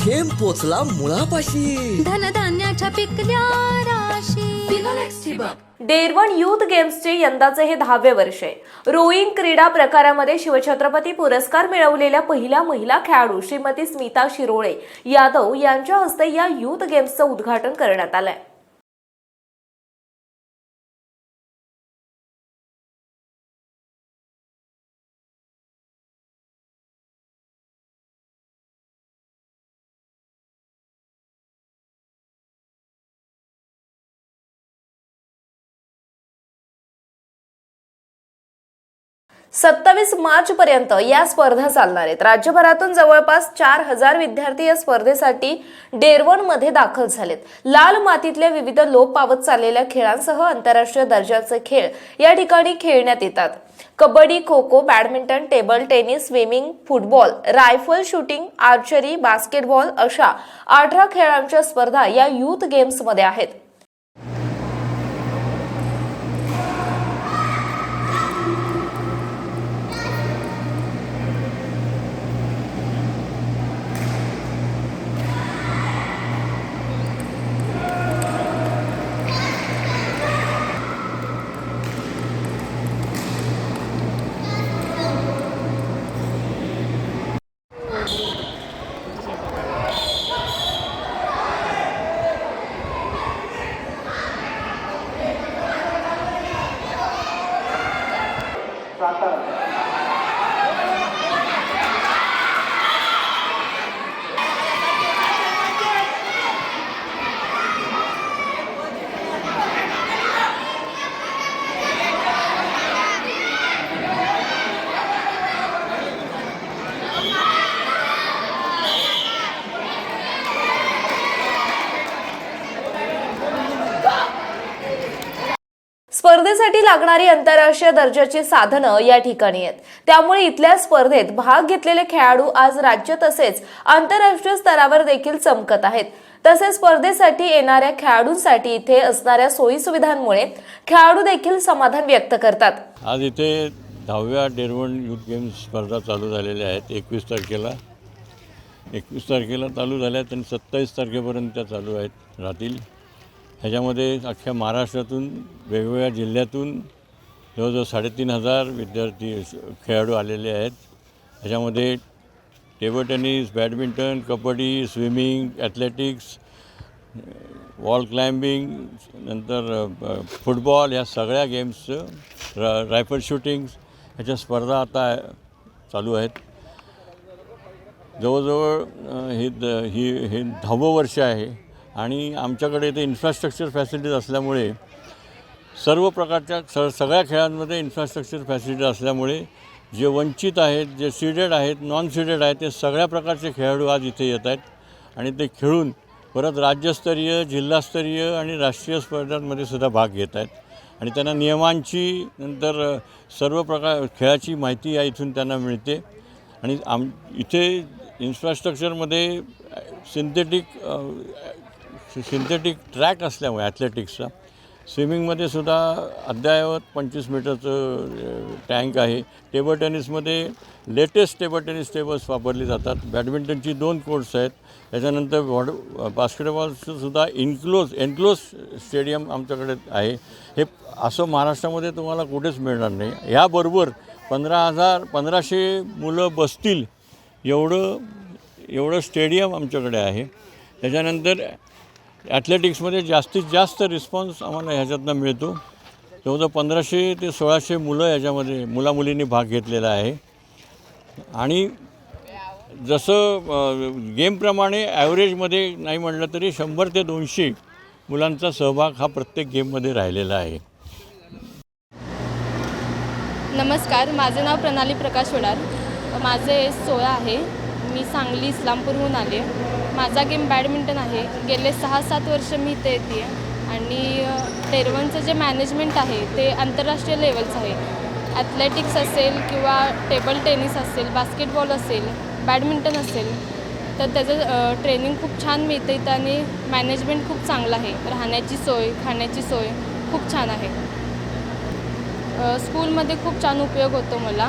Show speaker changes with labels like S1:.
S1: थेंब पोचला मुळापाशी.
S2: धनधान्याच्या पिकल्या राशी.
S3: डेरवण युथ गेम्सचे यंदाचे हे दहावे वर्ष आहे. रोईंग क्रीडा प्रकारामध्ये शिवछत्रपती पुरस्कार मिळवलेल्या पहिल्या महिला खेळाडू श्रीमती स्मिता शिरोळे यादव यांच्या हस्ते या युथ गेम्सचं उद्घाटन करण्यात आलंय. सत्तावीस मार्च पर्यंत या स्पर्धा चालणार आहेत. राज्यभरातून जवळपास चार हजार विद्यार्थी या स्पर्धेसाठी डेरवणमध्ये दाखल झालेत. लाल मातीतल्या विविध लोप पावत चाललेल्या खेळांसह आंतरराष्ट्रीय दर्जाचे खेळ या ठिकाणी खेळण्यात येतात. Kabaddi kho kho badminton table tennis swimming football rifle shooting archery basketball अशा अठरा खेळांच्या स्पर्धा या युथ गेम्समध्ये आहेत. स्पर्धेसाठी लागणारी आंतरराष्ट्रीय दर्जाची साधनं या ठिकाणी आहेत. त्यामुळे इथल्या स्पर्धेत भाग घेतलेले खेळाडू आज राज्य तसेच आंतरराष्ट्रीय स्तरावर देखील चमकत आहेत. तसेच स्पर्धेसाठी येणाऱ्या खेळाडूंसाठी इथे असणाऱ्या सोयी सुविधांमुळे खेळाडू देखील समाधान व्यक्त करतात.
S4: आज इथे दहाव्या डेरवण युथ गेम्स स्पर्धा चालू झालेल्या आहेत. एकवीस तारखेला. एकवीस तारखेला चालू झाल्या आहेत आणि सत्तावीस तारखेपर्यंत त्या चालू आहेत राहतील. ह्याच्यामध्ये अख्ख्या महाराष्ट्रातून वेगवेगळ्या जिल्ह्यातून जवळजवळ साडेतीन हजार विद्यार्थी खेळाडू आलेले आहेत. ह्याच्यामध्ये table tennis badminton kabaddi swimming athletics wall climbing नंतर फुटबॉल ह्या सगळ्या गेम्सचं र रायफल शूटिंग ह्याच्या स्पर्धा आता चालू आहेत. जवळजवळ हे द ही हे दहावं वर्ष आहे. आणि आमच्याकडे इथे इन्फ्रास्ट्रक्चर फॅसिलिटीज असल्यामुळे सर्व प्रकारच्या स सगळ्या खेळांमध्ये इन्फ्रास्ट्रक्चर फॅसिलिटी असल्यामुळे जे वंचित आहेत जे सीडेड आहेत नॉन सीडेड आहेत ते सगळ्या प्रकारचे खेळाडू आज इथे येत आहेत. आणि ते खेळून परत राज्यस्तरीय जिल्हास्तरीय आणि राष्ट्रीय स्पर्धांमध्ये सुद्धा भाग घेत आहेत. आणि त्यांना नियमांची नंतर सर्व प्रकार खेळाची माहिती या इथून त्यांना मिळते. आणि आम इथे इन्फ्रास्ट्रक्चरमध्ये सिंथेटिक सिंथेटिक ट्रॅक असल्यामुळे ॲथलेटिक्सचा. स्विमिंगमध्ये सुद्धा अद्ययावत पंचवीस मीटरचं टँक आहे. टेबल टेनिसमध्ये लेटेस्ट टेबल टेनिस टेबल्स वापरली जातात. बॅडमिंटनची दोन कोर्ट्स आहेत. त्याच्यानंतर वॉड बास्केटबॉलचं सुद्धा इन्क्लोज एन्क्लोज स्टेडियम आमच्याकडे आहे. हे असं महाराष्ट्रामध्ये तुम्हाला कुठेच मिळणार नाही. याबरोबर पंधरा हजार पंधराशे मुलं बसतील एवढं एवढं स्टेडियम आमच्याकडे आहे. त्याच्यानंतर ॲथलेटिक्समध्ये जास्तीत जास्त रिस्पॉन्स आम्हाला ह्याच्यातनं मिळतो. जवळजवळ पंधराशे ते सोळाशे मुलं याच्यामध्ये मुलामुलींनी भाग घेतलेला आहे. आणि जसं गेमप्रमाणे ॲव्हरेजमध्ये नाही म्हटलं तरी शंभर ते दोनशे मुलांचा सहभाग हा प्रत्येक गेममध्ये राहिलेला आहे.
S5: नमस्कार माझे नाव प्रणाली प्रकाश वडार माझे एज सोळा आहे. मी सांगली इस्लामपूरहून आले माझा गेम बॅडमिंटन आहे. गेले सहा सात वर्ष मी इथे येते आणि टेरवनचं जे मॅनेजमेंट आहे ते आंतरराष्ट्रीय लेवलचं आहे. ॲथलेटिक्स असेल किंवा टेबल टेनिस असेल बास्केटबॉल असेल बॅडमिंटन असेल तर त्याचं ट्रेनिंग खूप छान मिळतं इथं आणि मॅनेजमेंट खूप चांगलं आहे. राहण्याची सोय खाण्याची सोय खूप छान आहे. स्कूलमध्ये खूप छान उपयोग होतो मला.